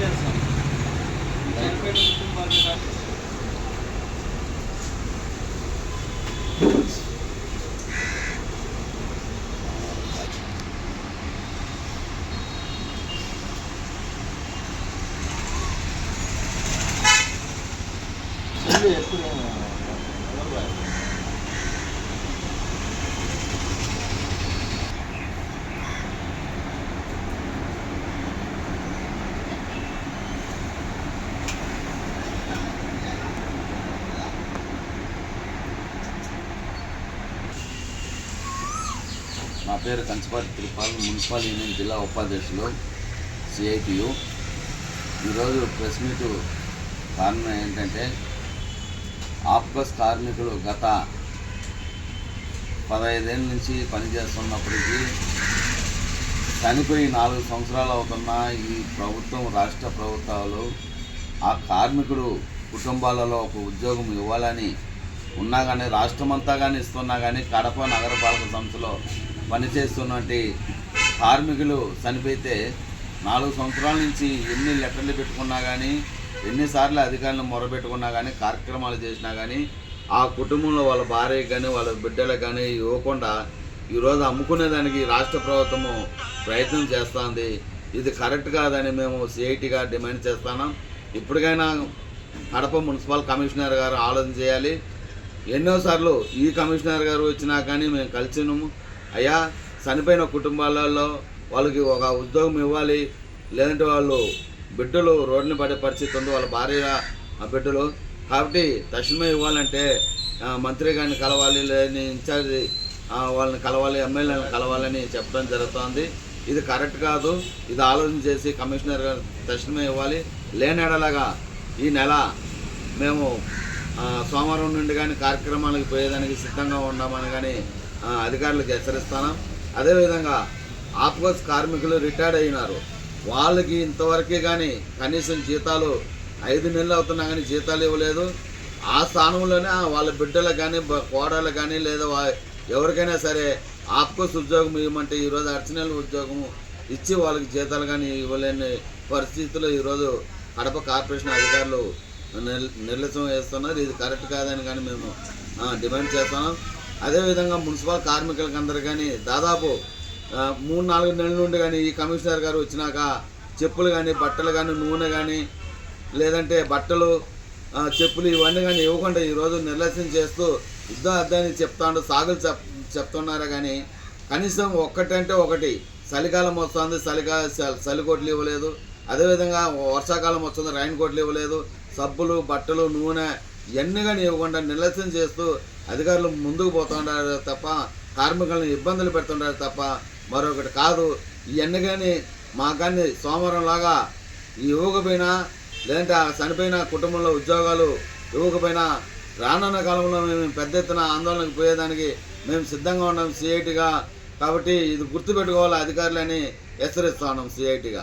పనిచేస్తాం చనిపోయిన కుటుంబాలకు కానీ ఇల్లు నా పేరు కంచపాటి తిరుపాల్ మున్సిపల్ యూనియన్ జిల్లా ఉపాధ్యక్షులు సిఐటియు. ఈరోజు ప్రెస్ మీట్ కారణం ఏంటంటే ఆప్కస్ కార్మికులు గత పదహైదేళ్ళ నుంచి పనిచేస్తున్నప్పటికీ చనిపోయి నాలుగు సంవత్సరాలు అవుతున్న ఈ ప్రభుత్వం రాష్ట్ర ప్రభుత్వాలు ఆ కార్మికుడు కుటుంబాలలో ఒక ఉద్యోగం ఇవ్వాలని ఉన్నా కానీ రాష్ట్రమంతా కానీ ఇస్తున్నా కానీ కడప నగరపాలక సంస్థలో పనిచేస్తున్నటువంటి కార్మికులు చనిపోతే నాలుగు సంవత్సరాల నుంచి ఎన్ని లెటర్లు పెట్టుకున్నా కానీ ఎన్నిసార్లు అధికారులను మొరబెట్టుకున్నా కానీ కార్యక్రమాలు చేసినా కానీ ఆ కుటుంబంలో వాళ్ళ భార్యకి కానీ వాళ్ళ బిడ్డలకు కానీ ఇవ్వకుండా ఈరోజు అమ్ముకునేదానికి రాష్ట్ర ప్రభుత్వము ప్రయత్నం చేస్తుంది. ఇది కరెక్ట్ కాదని మేము సిఐటిగా డిమాండ్ చేస్తున్నాం. ఇప్పటికైనా కడప మున్సిపల్ కమిషనర్ గారు ఆలోచన చేయాలి. ఎన్నోసార్లు ఈ కమిషనర్ గారు వచ్చినా కానీ మేము కలిసినాము. అయ్యా చనిపోయిన కుటుంబాలలో వాళ్ళకి ఒక ఉద్యోగం ఇవ్వాలి. లేదంటే వాళ్ళు బిడ్డలు రోడ్డుని పడే పరిస్థితి ఉంది. వాళ్ళ భార్య ఆ బిడ్డలు. కాబట్టి తక్షణమే ఇవ్వాలంటే మంత్రి గారిని కలవాలి లేని ఇన్ఛార్జ్ వాళ్ళని కలవాలి ఎమ్మెల్యేలను కలవాలని చెప్పడం జరుగుతోంది. ఇది కరెక్ట్ కాదు. ఇది ఆలోచన చేసి కమిషనర్ గారు తక్షణమే ఇవ్వాలి. లేనేడలాగా ఈ నెల మేము సోమవారం నుండి కానీ కార్యక్రమాలకు పోయేదానికి సిద్ధంగా ఉన్నామని కానీ అధికారులకు హెచ్చరిస్తాను అదేవిధంగా ఆప్కోస్ కార్మికులు రిటైర్డ్ అయినారు. వాళ్ళకి ఇంతవరకే కానీ కనీసం జీతాలు ఐదు నెలలు అవుతున్నా కానీ జీతాలు ఇవ్వలేదు. ఆ స్థానంలోనే వాళ్ళ బిడ్డలకు కానీ బ- కానీ లేదా ఎవరికైనా సరే ఆప్కోస్ ఉద్యోగం ఇవ్వమంటే ఈరోజు అర్చనల ఉద్యోగం ఇచ్చి వాళ్ళకి జీతాలు కానీ ఇవ్వలేని పరిస్థితుల్లో ఈరోజు కడప కార్పొరేషన్ అధికారులు నిర్లక్ష్యం వేస్తున్నారు. ఇది కరెక్ట్ కాదని కానీ మేము డిమాండ్ చేస్తున్నాం. అదేవిధంగా మున్సిపల్ కార్మికులకు అందరు కానీ దాదాపు మూడు నాలుగు నెలల నుండి కానీ ఈ కమిషనర్ గారు వచ్చినాక చెప్పులు కానీ బట్టలు కానీ నూనె కానీ లేదంటే బట్టలు చెప్పులు ఇవన్నీ కానీ ఇవ్వకుండా ఈరోజు నిర్లక్ష్యం చేస్తూ యుద్ధం అద్దాన్ని చెప్తాండు సాగులు చెప్ చెప్తున్నారు కానీ కనీసం ఒక్కటంటే ఒకటి. చలికాలం వస్తుంది చలికా చ- చలికోట్లు ఇవ్వలేదు. అదేవిధంగా వర్షాకాలం వస్తుంది రైన్ కోట్లు ఇవ్వలేదు. సబ్బులు బట్టలు నూనె ఇవన్నీ కానీ ఇవ్వకుండా నిర్లక్ష్యం చేస్తూ అధికారులు ముందుకు పోతుంటారు తప్ప కార్మికులను ఇబ్బందులు పెడుతుంటారు తప్ప మరొకటి కాదు. ఇవన్నీ కానీ మా కానీ సోమవారం లాగా ఇవ్వకపోయినా లేదంటే ఆ చనిపోయిన కుటుంబంలో ఉద్యోగాలు ఇవ్వకపోయినా రానున్న కాలంలో మేము పెద్ద ఎత్తున ఆందోళనకు పోయేదానికి మేము సిద్ధంగా ఉన్నాం సిఐటిగా. కాబట్టి ఇది గుర్తుపెట్టుకోవాలి అధికారులని హెచ్చరిస్తా ఉన్నాం సిఐటిగా.